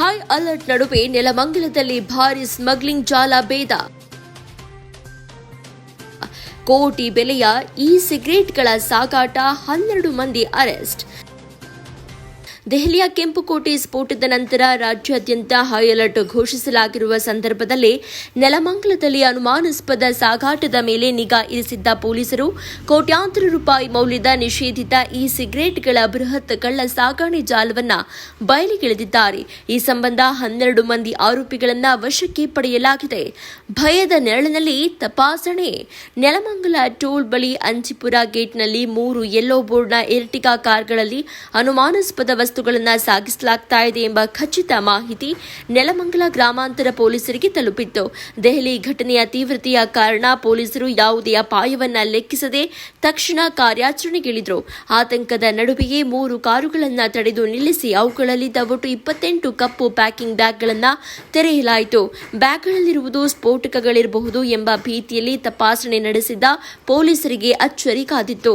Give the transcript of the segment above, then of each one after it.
High alert ನಡುವೆ ನೆಲಮಂಗಲದಲ್ಲಿ ಭಾರಿ smuggling ಜಾಲ ಭೇದ. ಕೋಟಿ ಬೆಲೆಯ ಇ ಸಿಗರೇಟ್ಗಳ ಸಾಗಾಟ ಹನ್ನೆರಡು ಮಂದಿ ಅರೆಸ್ಟ್ ದೆಹಲಿಯ ಕೆಂಪುಕೋಟೆ ಸ್ಫೋಟದ ನಂತರ ರಾಜ್ಯಾದ್ಯಂತ ಹೈ ಅಲರ್ಟ್ ಘೋಷಿಸಲಾಗಿರುವ ಸಂದರ್ಭದಲ್ಲಿ ನೆಲಮಂಗಲದಲ್ಲಿ ಅನುಮಾನಾಸ್ಪದ ಸಾಗಾಟದ ಮೇಲೆ ನಿಗಾ ಇರಿಸಿದ್ದ ಪೊಲೀಸರು ಕೋಟ್ಯಾಂತರ ರೂಪಾಯಿ ಮೌಲ್ಯದ ನಿಷೇಧಿತ ಇ ಸಿಗರೇಟ್ಗಳ ಬೃಹತ್ ಕಳ್ಳ ಸಾಗಾಣೆ ಜಾಲವನ್ನು ಬಯಲಿಗೆಳೆದಿದ್ದಾರೆ. ಈ ಸಂಬಂಧ ಹನ್ನೆರಡು ಮಂದಿ ಆರೋಪಿಗಳನ್ನ ವಶಕ್ಕೆ ಪಡೆಯಲಾಗಿದೆ. ಭಯದ ನೆರಳಿನಲ್ಲಿ ತಪಾಸಣೆ. ನೆಲಮಂಗಲ ಟೋಲ್ ಬಳಿ ಅಂಚಿಪುರ ಗೇಟ್ನಲ್ಲಿ ಮೂರು ಯೆಲ್ಲೋ ಬೋರ್ಡ್ನ ಎರ್ಟಿಗಾ ಕಾರ್ಗಳಲ್ಲಿ ಅನುಮಾನಾಸ್ಪದ ವಸ್ತುಗಳನ್ನು ಸಾಗಿಸಲಾಗ್ತಾ ಇದೆ ಎಂಬ ಖಚಿತ ಮಾಹಿತಿ ನೆಲಮಂಗಲ ಗ್ರಾಮಾಂತರ ಪೊಲೀಸರಿಗೆ ತಲುಪಿತ್ತು. ದೆಹಲಿ ಘಟನೆಯ ತೀವ್ರತೆಯ ಕಾರಣ ಪೊಲೀಸರು ಯಾವುದೇ ಅಪಾಯವನ್ನ ಲೆಕ್ಕಿಸದೆ ತಕ್ಷಣ ಕಾರ್ಯಾಚರಣೆಗಿಳಿದ್ರು. ಆತಂಕದ ನಡುವೆಯೇ ಮೂರು ಕಾರುಗಳನ್ನು ತಡೆದು ನಿಲ್ಲಿಸಿ ಅವುಗಳಲ್ಲಿದ್ದ ಒಟ್ಟು ಇಪ್ಪತ್ತೆಂಟು ಕಪ್ಪು ಪ್ಯಾಕಿಂಗ್ ಬ್ಯಾಗ್ಗಳನ್ನು ತೆರೆಯಲಾಯಿತು. ಬ್ಯಾಗ್ಗಳಲ್ಲಿರುವುದು ಸ್ಫೋಟಕಗಳಿರಬಹುದು ಎಂಬ ಭೀತಿಯಲ್ಲಿ ತಪಾಸಣೆ ನಡೆಸಿದ್ದ ಪೊಲೀಸರಿಗೆ ಅಚ್ಚರಿ ಕಾದಿತ್ತು.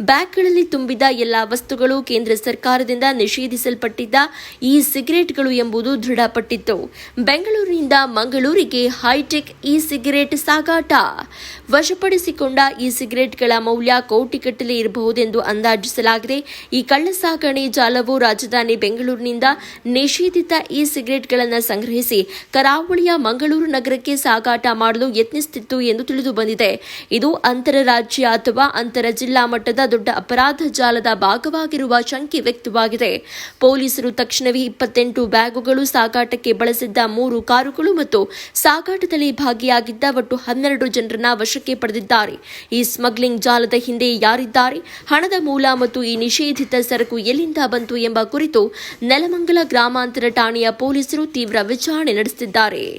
ಬ್ಯಾಗ್ಗಳಲ್ಲಿ ತುಂಬಿದ ಎಲ್ಲ ವಸ್ತುಗಳು ಕೇಂದ್ರ ಸರ್ಕಾರದಿಂದ ನಿಷೇಧಿಸಲ್ಪಟ್ಟಿದ್ದ ಈ ಸಿಗರೇಟ್ಗಳು ಎಂಬುದು ದೃಢಪಟ್ಟಿತ್ತು. ಬೆಂಗಳೂರಿನಿಂದ ಮಂಗಳೂರಿಗೆ ಹೈಟೆಕ್ ಇ ಸಿಗರೇಟ್ ಸಾಗಾಟ. ವಶಪಡಿಸಿಕೊಂಡ ಈ ಸಿಗರೇಟ್ಗಳ ಮೌಲ್ಯ ಕೋಟಿಗಟ್ಟಲೆ ಇರಬಹುದೆಂದು ಅಂದಾಜಿಸಲಾಗಿದೆ. ಈ ಕಳ್ಳ ಸಾಗಣೆ ಜಾಲವು ರಾಜಧಾನಿ ಬೆಂಗಳೂರಿನಿಂದ ನಿಷೇಧಿತ ಇ ಸಿಗರೇಟ್ಗಳನ್ನು ಸಂಗ್ರಹಿಸಿ ಕರಾವಳಿಯ ಮಂಗಳೂರು ನಗರಕ್ಕೆ ಸಾಗಾಟ ಮಾಡಲು ಯತ್ನಿಸುತ್ತಿತ್ತು ಎಂದು ತಿಳಿದು ಬಂದಿದೆ. ಇದು ಅಂತರರಾಜ್ಯ ಅಥವಾ ಅಂತರ ಜಿಲ್ಲಾ ಮಟ್ಟದ ದೊಡ್ಡ ಅಪರಾಧ ಜಾಲದ ಭಾಗವಾಗಿರುವ ಶಂಕೆ ವ್ಯಕ್ತವಾಗಿದೆ. ಪೊಲೀಸರು ತಕ್ಷಣವೇ ಇಪ್ಪತ್ತೆಂಟು ಬ್ಯಾಗುಗಳು ಸಾಗಾಟಕ್ಕೆ ಬಳಸಿದ್ದ ಮೂರು ಕಾರುಗಳು ಮತ್ತು ಸಾಗಾಟದಲ್ಲಿ ಭಾಗಿಯಾಗಿದ್ದ ಒಟ್ಟು ಹನ್ನೆರಡು ಜನರನ್ನ ವಶಕ್ಕೆ ಪಡೆದಿದ್ದಾರೆ. ಈ ಸ್ಮಗ್ಲಿಂಗ್ ಜಾಲದ ಹಿಂದೆ ಯಾರಿದ್ದಾರೆ? ಹಣದ ಮೂಲ ಮತ್ತು ಈ ನಿಷೇಧಿತ ಸರಕು ಎಲ್ಲಿಂದ ಬಂತು ಎಂಬ ಕುರಿತು ನೆಲಮಂಗಲ ಗ್ರಾಮಾಂತರ ಠಾಣೆಯ ಪೊಲೀಸರು ತೀವ್ರ ವಿಚಾರಣೆ ನಡೆಸುತ್ತಿದ್ದಾರೆ